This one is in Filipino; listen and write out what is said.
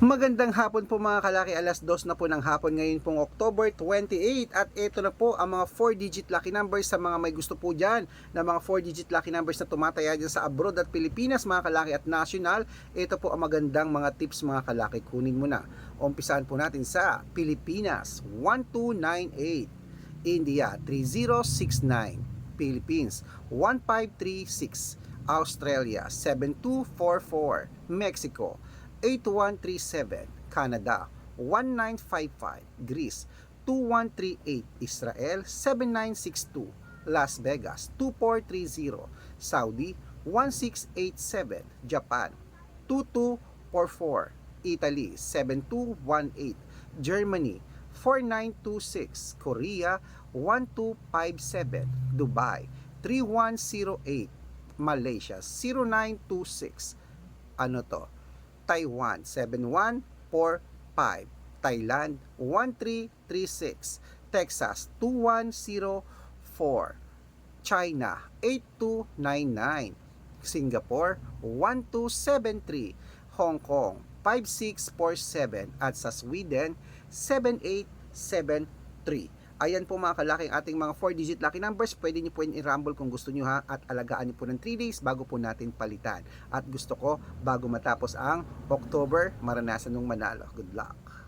Magandang hapon po mga kalaki, alas 2 na po ng hapon. Ngayon pong October 28 at ito na po ang mga 4-digit lucky numbers sa mga may gusto po dyan. Na mga 4-digit lucky numbers na tumataya dyan sa abroad at Pilipinas mga kalaki at national. Ito po ang magandang mga tips mga kalaki, kunin mo na. Umpisahan po natin sa Pilipinas 1298, India 3069, Philippines 1536, Australia 7244, Mexico 8137, Canada. 1955, Greece. 2138, Israel. 7962, Las Vegas. 2430, Saudi. 1687, Japan. 2244, Italy. 7218, Germany. 4926, Korea. 1257, Dubai. 3108, Malaysia. 0926, ano to? Taiwan 7145, Thailand 1336, Texas 2104, China 8299, Singapore 1273, Hong Kong 5647 at sa Sweden 7873. Ayan po mga kalaking ating mga 4-digit lucky numbers. Pwede nyo po yun i-rumble kung gusto nyo ha at alagaan nyo po ng 3 days bago po natin palitan. At gusto ko bago matapos ang October, maranasan nung manalo. Good luck!